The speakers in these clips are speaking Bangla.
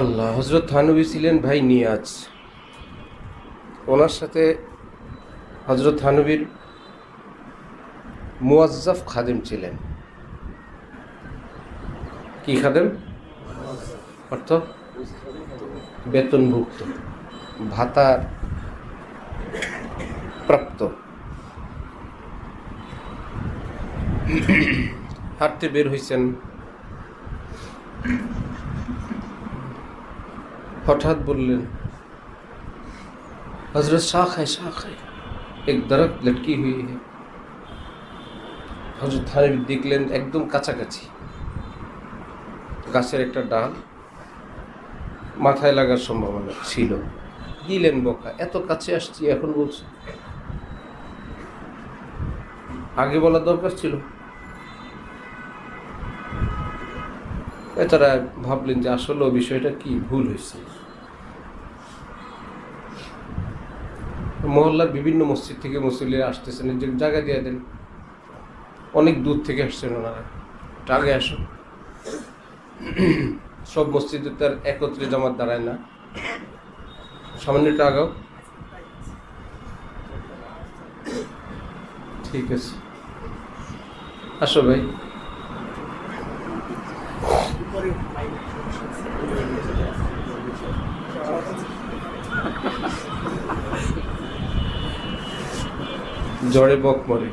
আল্লাহ হজরত থানবী ছিলেন ভাই নিয়াজ। ওনার সাথে হজরত থানবীর মুয়াজ্জাফ খাদেম ছিলেন। কি খাদেম? অর্থ? বেতনভুক্ত, ভাতার প্রাপ্ত। হাঁটতে বের হয়েছেন হঠাৎ বললেন हजरत शाख है शाख है एक दरख्त लटकी हुई है হজরত থানবী দেখলেন একদম কাছাকাছি গাছের একটা ডাল মাথায় লাগার সম্ভাবনা ছিল দিলেন বকা এত কাছে আসছি এখন বলছে আগে বলার দরকার ছিল তারা ভাবলেন যে আসলে বিষয়টা কি? ভুল হয়েছে। মহল্লার বিভিন্ন মসজিদ থেকে মুসল্লিরা আসতেছেন যে জায়গা দিয়ে দেন। অনেক দূর থেকে আসছেন ওনারা। আগে আসুন। সব মসজিদে তার একত্রে জামাত দাঁড়ায় না। সামান্য আগাও। ঠিক আছে। আসো ভাই। জড়ে বক পরে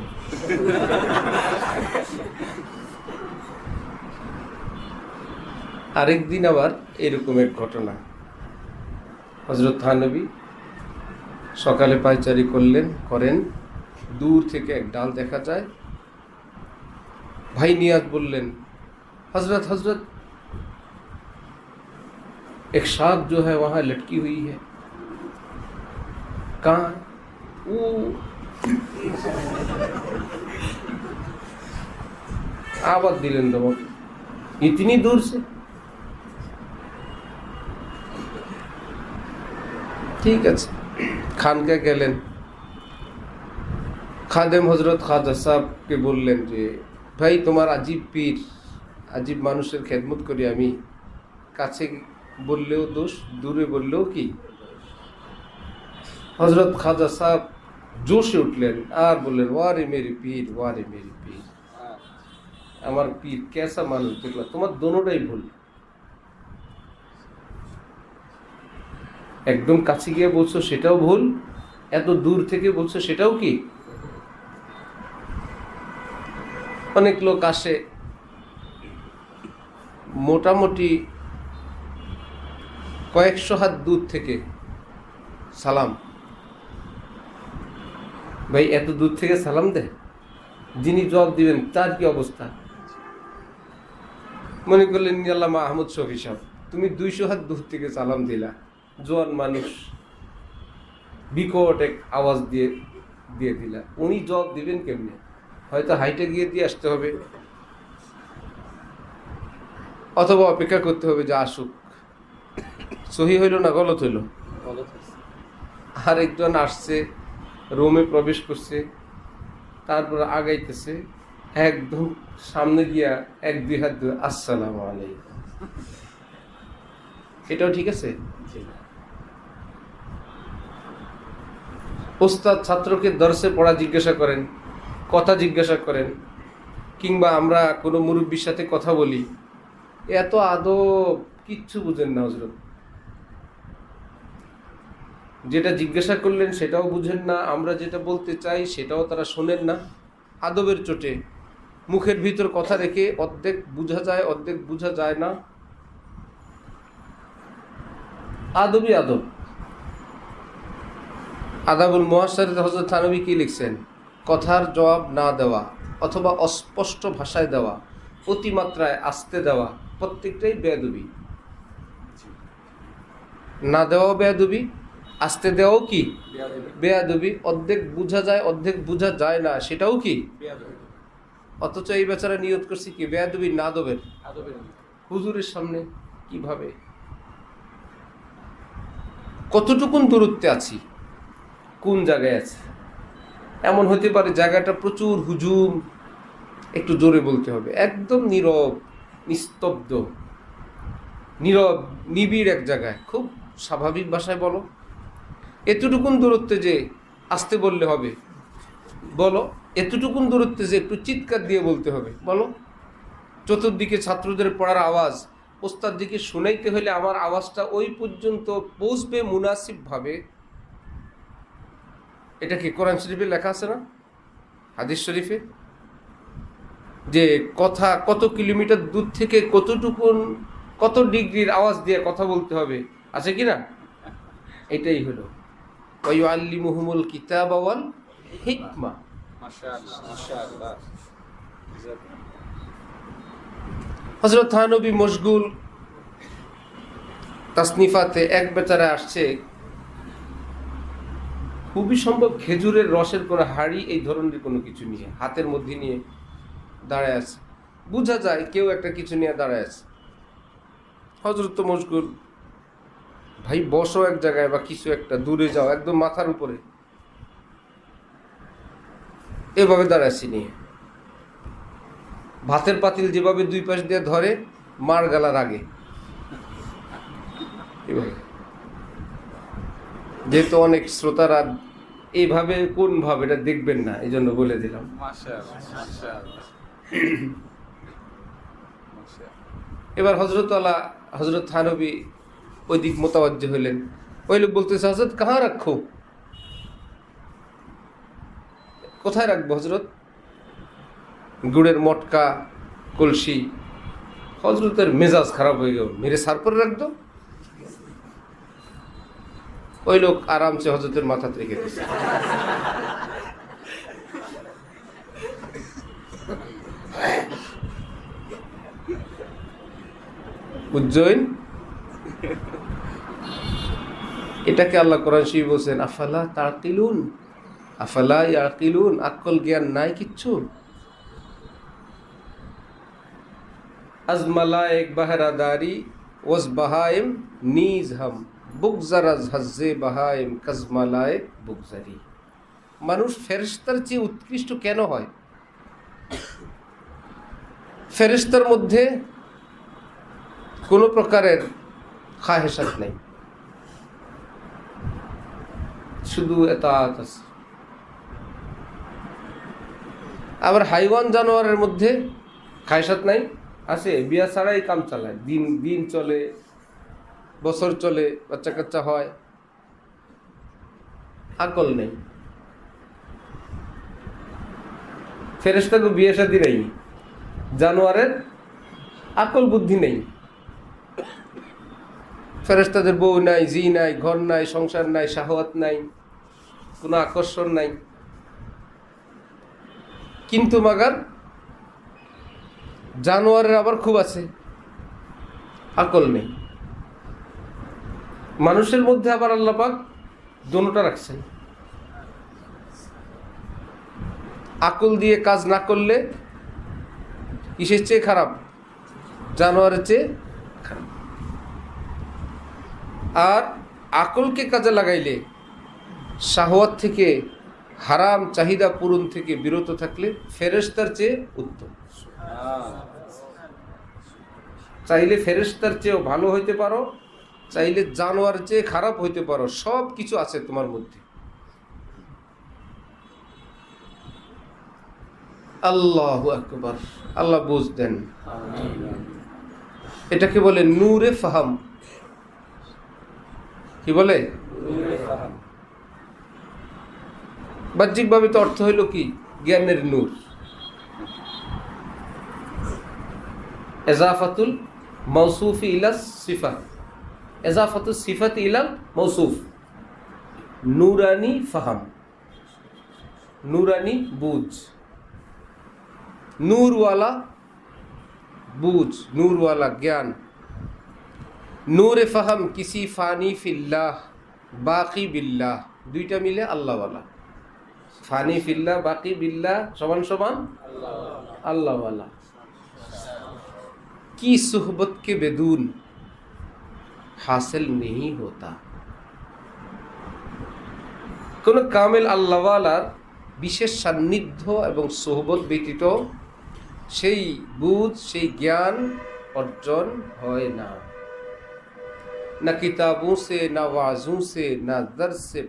আরেকদিন আবার এরকমের ঘটনা। হজরত থানবী সকালে পায়চারি করলেন, করেন। দূর থেকে এক ডাল দেখা যায়। ভাই নিয়াজ বললেন হজরত হজরত एक शाख जो है वहाँ लटकी हुई है कहाँ है? वो आवाज दिलेन তোমাকে इतनी दूर से ঠিক আছে খানকে গেলেন খাদেম হজরত খাজা সাহেবকে বললেন যে ভাই তোমার আজীব পীর আজীব মানুষের খেদমত করি আমি কাছে বললেও দোষ, দূরে বললেও কি? হজরত খাজা সাহেব জোশে উঠলেন, আর বললেন, ওয়ারে মেরি পীর, ওয়ারে মেরি পীর। আমার পীর কেসা মানুষ, দেখল, তোমার দোনোটাই ভুল। একদম কাছে গিয়ে বলছো, সেটাও ভুল? এত দূর থেকে বলছো, সেটাও কি? অনেক লোক আসে। মোটামুটি কয়েকশো হাত দূর থেকে সালাম। ভাই, এত দূর থেকে সালাম দে যিনি জবাব দিবেন, তার কি অবস্থা? মনে করলেন আল্লামা আহমদ শফি সাহেব, তুমি দুইশো হাত দূর থেকে সালাম দিলা। জোয়ান মানুষ বিকট এক আওয়াজ দিয়ে দিয়ে দিলা। উনি জবাব দিবেন কেমনে? হয়তো হাইটে গিয়ে দিয়ে আসতে হবে, অথবা অপেক্ষা করতে হবে যে আসুক। সহি হইল না গলত হইল? আর একজন আসছে রোমে প্রবেশ করছে তারপর আগাইতেছে একদম সামনে গিয়া এক দুই হাত ধরে আসসালাম আলাইকুম। এটাও ঠিক আছে? ওস্তাদ ছাত্রকে দর্শে পড়া জিজ্ঞাসা করেন কথা জিজ্ঞাসা করেন কিংবা আমরা কোনো মুরব্বীর সাথে কথা বলি। এত আদব কিচ্ছু বুঝেন না হজরত যেটা জিজ্ঞাসা করলেন সেটাও বুঝেন না, আমরা যেটা বলতে চাই সেটাও তারা শোনেন না। আদবের চোটে মুখের ভিতর কথা রেখে অর্ধেক বোঝা যায়, অর্ধেক বোঝা যায় না। আদবই আদব। আদাবুল মহাসারিদ হজরত থানবী কি লিখছেন? কথার জবাব না দেওয়া অথবা অস্পষ্ট ভাষায় দেওয়া, অতিমাত্রায় আসতে দেওয়া প্রত্যেকটাই বেয়াদবি। না দেওয়াও বেয়াদবি আসতে দেওয়াও কি? বেয়াদবি। অর্ধেক বোঝা যায় অর্ধেক বোঝা যায় না সেটাও কি? অথচ এই বেচারা নিয়ত করছি কি? বেয়াদবি না দেবেন। হুজুরের সামনে কীভাবে? কতটুকুন দূরত্বে আছি? কোন জায়গায় আছে? এমন হতে পারে জায়গাটা প্রচুর হুজুম। একটু জোরে বলতে হবে। একদম নীরব নিস্তব্ধ। নীরব নিবিড় এক জায়গায়। খুব স্বাভাবিক ভাষায় বলো। এতটুকুন দূরত্বে যে আসতে বললে হবে। বলো, এতটুকুন দূরত্বে যে একটু চিৎকার দিয়ে বলতে হবে। বলো, চতুর্দিকে ছাত্রদের পড়ার আওয়াজ ওস্তাদ দিকে শুনাইতে হলে আমার আওয়াজটা ওই পর্যন্ত পৌঁছবে মুনাসিবভাবে। এটা কি কোরআন শরীফে লেখা আছে না? হাদিস শরীফে? যে কথা কত কিলোমিটার দূর থেকে কতটুকুন, কত ডিগ্রির আওয়াজ দিয়ে কথা বলতে হবে। আছে কি না? এটাই হলো। কিতাব আওয়াল হিকমা। হজরত মশগুল তাসনিফাতে এক বেচারা আসছে, খুবই সম্ভব খেজুরের রসের কোনো হাড়ি এই ধরনের কোনো কিছু নিয়ে, হাতের মধ্যে নিয়ে দাঁড়ায় আছে। বোঝা যায় কেউ একটা কিছু নিয়ে দাঁড়ায় আছে। হজরত মশগুল ভাই বসো এক জায়গায় বা কিছু একটা দূরে যাও একদম মাথার উপরে। এভাবে দাঁড়াচ্ছি নিয়ে ভাতের পাতিল যেভাবে দুই পাশ দিয়ে ধরে মার গালার আগে। এভাবে। যেহেতু অনেক শ্রোতারা এইভাবে কোন ভাবে এটা দেখবেন না এই জন্য বলে দিলাম। এবার হজরত আলা হজরত থানবী ওই দিক মোতাবজ্জ হইলেন। ওই লোক বলতেছে হজরত কাহা রাখো? কোথায় রাখব হজরত গুড়ের মটকা, কলসি। হজরতের মেজাজ খারাপ হয়ে গেল। মেরে সার করে রাখতো ওই লোক আরামসে হজরতের মাথাতে রেখে দিয়েছে উজ্জয়ন এটাকে আল্লাহ কোরআন শরীফ বলছেন, আফালা তাকিলুন আফালা ইয়াকিলুন? আকল জ্ঞান নাই কিচ্ছু? আজ মালায়েক বাহারাদারি ওয়াজ বাহাইম নিজ হাম বুকজারাজ হাজ্জে বাহাইম কাজমালায়েক বুকজারি। মানুষ ফেরেশতার চেয়ে উৎকৃষ্ট কেন হয়? ফেরেশতার মধ্যে কোনো প্রকারের খাহেসাত নেই। শুধু এতাত আছে। আবার হাইওয়ান জানোয়ারের মধ্যে খায়সাত নাই, আছে, বিয়া ছাড়াই কাম চালায়। দিন দিন চলে, বছর চলে বাচ্চা কাচ্চা হয় আকল নেই। ফেরেস্তাকে বিয়ে শাদি নেই। জানোয়ারের আকল বুদ্ধি নেই। ফেরেস্তাদের বউ নাই, জি নাই, ঘর নাই, সংসার নাই, শাহওয়াত নাই। কোনো আকর্ষণ নাই। কিন্তু মাগার, জানোয়ারের আবার খুব আছে। আকল নেই। মানুষের মধ্যে আবার আল্লাপাক দোনোটা রাখছেন আকল দিয়ে কাজ না করলে কিসের চেয়ে খারাপ? জানোয়ারের চেয়ে খারাপ। আর আকলকে কাজে লাগাইলে শাহওয়াত থেকে হারাম চাহিদা পূরণ থেকে বিরত থাকলে ফেরেস্তার চেয়ে উত্তম। চাইলে ফেরেস্তার চেয়েও ভালো হইতে পারো, চাইলে জানোয়ার চেয়ে খারাপ হইতে পারো, সব কিছু আছে তোমার মধ্যে। আল্লাহ আকবার, আল্লাহ বুঝ দেন। এটাকে বলে নূরে ফাহাম। কি বলে? বাহ্যিকভাবে তো অর্থ হইল কি? জ্ঞানের নূর। এজাফাতুল মৌসুফি ইলাস সিফা এজাফাতুল সিফাত ইলাল মৌসুফ নুরানি ফাহাম। নুরানি বুঝ নূরওয়ালা বুঝ নূরওয়ালা জ্ঞান। নূর ফাহাম কিসি ফানি ফিল্লাহ, বাকি বিল্লাহ। দুইটা মিলে আল্লাহওয়ালা। ফানি ফিল্লা, বাকি বিল্লা, সমান সমান আল্লাহ আল্লাহ কি সোহবত কে বেদুন হাসিল নেই হতা। কোন কামেল আল্লাহওয়ালার বিশেষ সান্নিধ্য এবং সোহবত ব্যতীত সেই বুধ সেই জ্ঞান অর্জন হয় না। না কিতাবوں سے نہ وعظوں سے نہ درس سے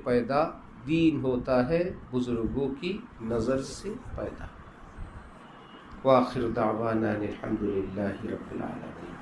دین ہوتا ہے بزرگوں کی نظر سے پیدا۔ واخر دعوانا الحمد للہ رب العالمین۔